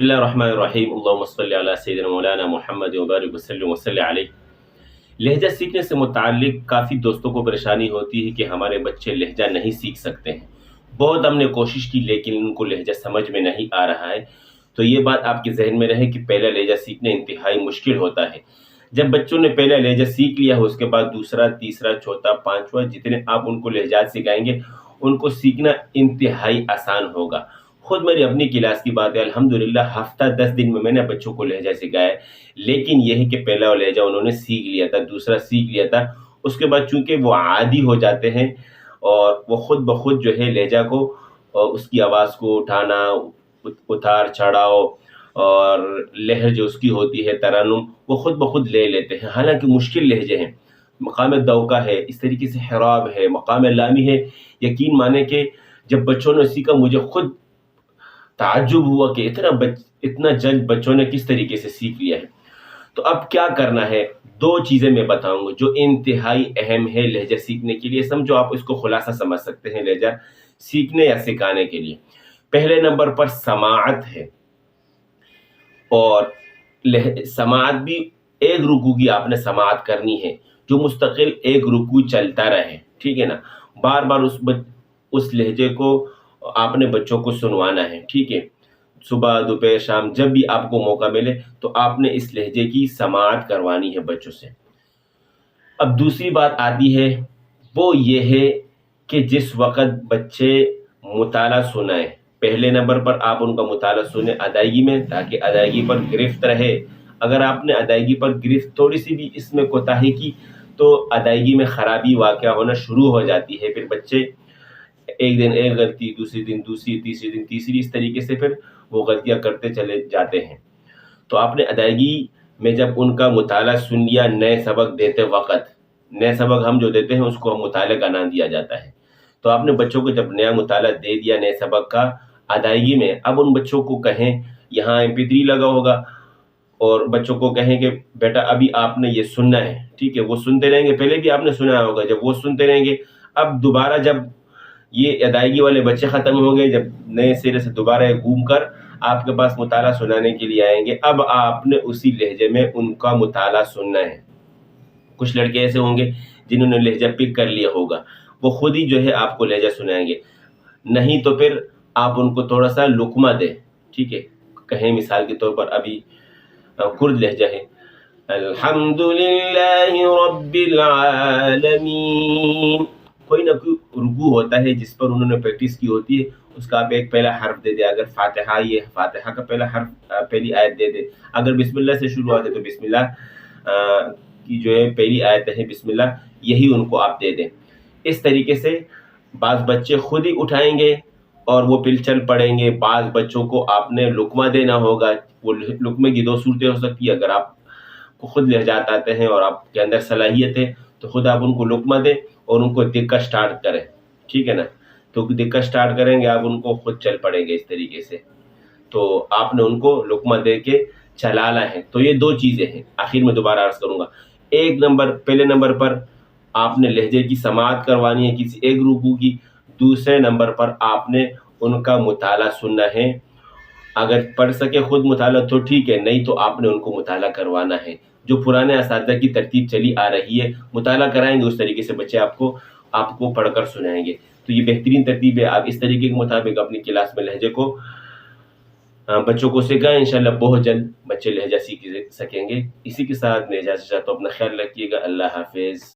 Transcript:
بسم اللہ الرحمن الرحیم اللہم صلی علی سیدنا مولانا محمد وبارک وسلم وسلم علیہ لہجہ سیکھنے سے متعلق کافی دوستوں کو پریشانی ہوتی ہے کہ ہمارے بچے لہجہ نہیں سیکھ سکتے ہیں بہت ہم نے کوشش کی لیکن ان کو لہجہ سمجھ میں نہیں آ رہا ہے تو یہ بات آپ کے ذہن میں رہے کہ پہلا لہجہ سیکھنا انتہائی مشکل ہوتا ہے۔ جب بچوں نے پہلا لہجہ سیکھ لیا ہو اس کے بعد دوسرا، تیسرا، چوتھا، پانچواں جتنے آپ ان کو لہجات سکھائیں گے، ان کو سیکھنا انتہائی آسان ہوگا۔ خود میری اپنی کلاس کی بات ہے، الحمدللہ ہفتہ دس دن میں میں نے بچوں کو لہجہ سکھایا لیکن یہ ہے کہ پہلا لہجہ انہوں نے سیکھ لیا تھا، دوسرا سیکھ لیا تھا، اس کے بعد چونکہ وہ عادی ہو جاتے ہیں اور وہ خود بخود جو ہے لہجہ کو اس کی آواز کو اٹھانا، اتار چڑھاؤ، اور لہر جو اس کی ہوتی ہے ترنم وہ خود بخود لے لیتے ہیں۔ حالانکہ مشکل لہجے ہیں۔ مقام دوکا ہے، اس طریقے سے حراب ہے، مقام لامی ہے۔ یقین مانے کہ جب بچوں نے سیکھا، مجھے خود تعجب ہوا کہ اتنا بچ، اتنا جلد بچوں نے کس طریقے سے سیکھ لیا ہے۔ تو اب کیا کرنا ہے؟ دو چیزیں میں بتاؤں گا جو انتہائی اہم ہے لہجہ سیکھنے کے لیے۔ سمجھو آپ اس کو خلاصہ سمجھ سکتے ہیں لہجہ سیکھنے یا سکھانے کے لیے۔ پہلے نمبر پر سماعت ہے۔ اور سماعت بھی ایک رکو کی آپ نے سماعت کرنی ہے جو مستقل ایک رکو چلتا رہے۔ ٹھیک ہے نا؟ بار بار اس اس لہجے کو آپ نے بچوں کو سنوانا ہے، ٹھیک ہے؟ صبح، دوپہر، شام، جب بھی آپ کو موقع ملے تو آپ نے اس لہجے کی سماعت کروانی ہے بچوں سے۔ اب دوسری بات آتی ہے، وہ یہ ہے کہ جس وقت بچے مطالعہ سنائیں، پہلے نمبر پر آپ ان کا مطالعہ سنیں ادائیگی میں تاکہ ادائیگی پر گرفت رہے۔ اگر آپ نے ادائیگی پر گرفت تھوڑی سی بھی اس میں کوتاہی کی تو ادائیگی میں خرابی واقع ہونا شروع ہو جاتی ہے، پھر بچے ایک دن ایک غلطی دوسری دن دوسری تیسری دن تیسری، اس طریقے سے پھر وہ غلطیاں کرتے چلے جاتے ہیں۔ تو آپ نے ادائیگی میں جب ان کا مطالعہ سن لیا نئے سبق دیتے وقت، نئے سبق ہم جو دیتے ہیں اس کو ہم مطالعہ کا نام دیا جاتا ہے۔ تو آپ نے بچوں کو جب نیا مطالعہ دے دیا نئے سبق کا ادائیگی میں، اب ان بچوں کو کہیں یہاں ایم پی تھری لگا ہوگا اور بچوں کو کہیں کہ بیٹا ابھی آپ نے یہ سننا ہے، ٹھیک ہے، وہ سنتے رہیں گے۔ پہلے بھی آپ نے سنا ہوگا، جب وہ سنتے رہیں گے، اب دوبارہ جب یہ ادائیگی والے بچے ختم ہو گئے جب نئے سرے سے دوبارہ گھوم کر آپ کے پاس مطالعہ سنانے کے لیے آئیں گے۔ اب آپ نے اسی لہجے میں ان کا مطالعہ سننا ہے۔ کچھ لڑکے ایسے ہوں گے جنہوں نے لہجہ پک کر لیا ہوگا۔ وہ خود ہی جو ہے آپ کو لہجہ سنائیں گے۔ نہیں تو پھر آپ ان کو تھوڑا سا لکمہ دیں۔ ٹھیک ہے، کہیں مثال کے طور پر ابھی کرد لہجہ ہے۔ الحمد للہ رب العالمین۔ کوئی نہ کوئی رکو ہوتا ہے، جس پر انہوں نے پریکٹس کی ہوتی ہے، اس کا آپ ایک پہلا حرف دے دے اگر فاتحہ، یہ فاتحہ کا پہلا حرف پہلی آیت دے دے اگر بسم اللہ سے شروع ہوتے تو بسم اللہ کی جو ہے پہلی آیت ہے بسم اللہ، یہی ان کو آپ دے دیں۔ اس طریقے سے بعض بچے خود ہی اٹھائیں گے اور وہ پل چل پڑیں گے۔ بعض بچوں کو آپ نے لکمہ دینا ہوگا۔ وہ لکمے کی دو صورتیں ہو سکتی ہے اگر آپ کو خود لہجات آتے ہیں اور آپ کے اندر صلاحیت ہے، تو خود آپ ان کو لکمہ دیں اور ان کو دقت سٹارٹ کریں۔ ٹھیک ہے نا؟ تو دقت سٹارٹ کریں گے، آپ ان کو خود چل پڑیں گے اس طریقے سے۔ تو آپ نے ان کو لکمہ دے کے چلانا ہے۔ تو یہ دو چیزیں ہیں۔ آخر میں دوبارہ عرض کروں گا۔ ایک نمبر، پہلے نمبر پر آپ نے لہجے کی سماعت کروانی ہے، کسی ایک رکو کی۔ دوسرے نمبر پر آپ نے ان کا مطالعہ سننا ہے۔ اگر پڑھ سکے خود مطالعہ تو ٹھیک ہے، نہیں تو آپ نے ان کو مطالعہ کروانا ہے۔ جو پرانے اساتذہ کی ترتیب چلی آ رہی ہے، مطالعہ کرائیں گے اس طریقے سے بچے آپ کو آپ کو پڑھ کر سنائیں گے۔ تو یہ بہترین ترتیب ہے۔ آپ اس طریقے کے مطابق اپنی کلاس میں لہجے کو بچوں کو سکھائیں۔ انشاءاللہ بہت جلد بچے لہجہ سیکھ سکیں گے۔ اسی کے ساتھ میں اجازت چاہتا ہوں، اپنا خیال رکھیے گا۔ اللہ حافظ۔